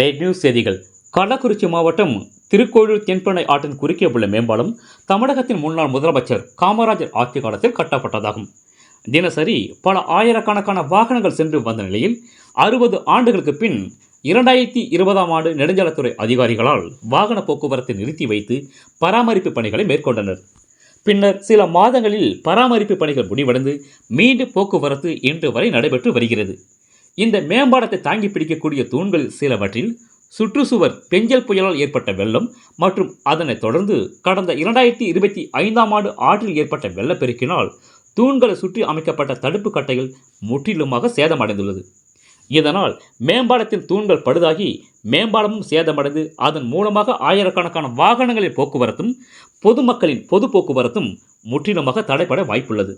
Rate news செய்திகள். கள்ளக்குறிச்சி மாவட்டம் திருக்கோளூர் தென்பெண்ணை ஆற்றின் குறுக்கே உள்ள மேம்பாலம் தமிழகத்தின் முன்னாள் முதலமைச்சர் காமராஜர் ஆட்சி காலத்தில் கட்டப்பட்டதாகும். தினசரி பல ஆயிரக்கணக்கான வாகனங்கள் சென்று வந்த நிலையில் அறுபது ஆண்டுகளுக்கு பின் இரண்டாயிரத்தி இருபதாம் ஆண்டு நெடுஞ்சாலைத்துறை அதிகாரிகளால் வாகன போக்குவரத்தை நிறுத்தி வைத்து பராமரிப்பு பணிகளை மேற்கொண்டனர். பின்னர் சில மாதங்களில் பராமரிப்பு பணிகள் முடிவடைந்து மீண்டும் போக்குவரத்து இன்று வரை நடைபெற்று வருகிறது. இந்த மேம்பாலத்தை தாங்கி பிடிக்கக்கூடிய தூண்கள் சிலவற்றில் சுற்றுச்சுவர் பெஞ்சல் புயலால் ஏற்பட்ட வெள்ளம் மற்றும் அதனைத் தொடர்ந்து கடந்த இரண்டாயிரத்தி இருபத்தி ஐந்தாம் ஆண்டு ஆற்றில் ஏற்பட்ட வெள்ளப்பெருக்கினால் தூண்களை சுற்றி அமைக்கப்பட்ட தடுப்பு கட்டைகள் முற்றிலுமாக சேதமடைந்துள்ளது. இதனால் மேம்பாலத்தின் தூண்கள் பழுதாகி மேம்பாலமும் சேதமடைந்து அதன் மூலமாக ஆயிரக்கணக்கான வாகனங்களின் போக்குவரத்தும் பொதுமக்களின் பொது போக்குவரத்தும் முற்றிலுமாக தடைபட வாய்ப்புள்ளது.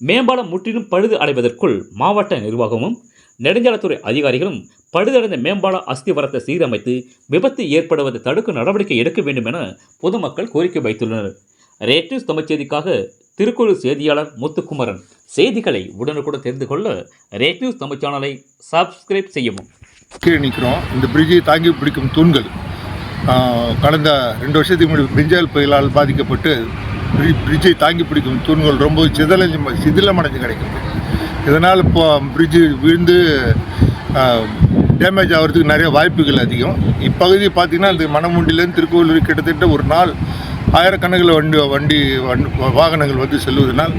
மேம்பாலம் முற்றிலும் பழுது அடைவதற்குள் மாவட்ட நிர்வாகமும் நெடுஞ்சாலைத்துறை அதிகாரிகளும் பழுதடைந்த மேம்பால அஸ்திவரத்தை சீரமைத்து விபத்து ஏற்படுவதை தடுக்க நடவடிக்கை எடுக்க வேண்டும் என பொதுமக்கள் கோரிக்கை வைத்துள்ளனர். ரேட்டிஸ் தமிழ்ச்செய்திக்காக தமிழ்ச் செய்திக்காக செய்தியாளர் முத்துக்குமரன். செய்திகளை உடனுக்குடன் தெரிந்து கொள்ள ரேட் நியூஸ் தமிழ் சேனலை சப்ஸ்கிரைப் செய்யவும். கீழே நிற்கிறோம். இந்த பிரிட்ஜை தாங்கி பிடிக்கும் தூண்கள் கடந்த ரெண்டு வருஷத்துக்கு முன்னாடி பெஞ்சால் புயலால் பாதிக்கப்பட்டு பிரிட்ஜை தாங்கி பிடிக்கும் தூண்கள் ரொம்ப சிதலஞ்சு சிதிலமடைஞ்சு கிடைக்கிறது. இதனால் இப்போ பிரிட்ஜு விழுந்து டேமேஜ் ஆகிறதுக்கு நிறைய வாய்ப்புகள் அதிகம். இப்பகுதி பார்த்திங்கன்னா இந்த மணமுண்டிலேருந்து திருக்கோவிலூர் கிட்டத்தட்ட ஒரு நாள் ஆயிரக்கணக்கில் வண்டி வண்டி வாகனங்கள் வந்து செல்வதனால்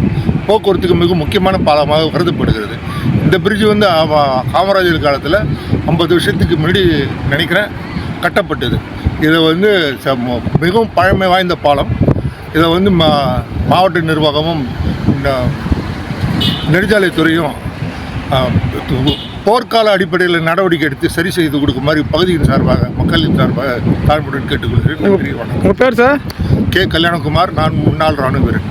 போக்குவரத்துக்கு மிக முக்கியமான பாலமாக கருதப்படுகிறது. இந்த பிரிட்ஜு வந்து காமராஜர் காலத்தில் ஐம்பது வருஷத்துக்கு முன்னாடி நினைக்கிறேன் கட்டப்பட்டது. இதை வந்து ச- மிகவும் பழமை வாய்ந்த பாலம். இதை வந்து மா மாவட்ட நிர்வாகமும் இந்த நெடுஞ்சாலைத்துறையும் போர்க்கால அடிப்படையில் நடவடிக்கை எடுத்து சரி செய்து கொடுக்குமாறு பகுதியின் சார்பாக மக்களின் சார்பாக தாழ்மையுடன் கேட்டுக்கொள்கிறேன். நன்றி வணக்கம். பேர் சார் கே. கல்யாணகுமார் நான் முன்னாள் ராணுவ வீரன்.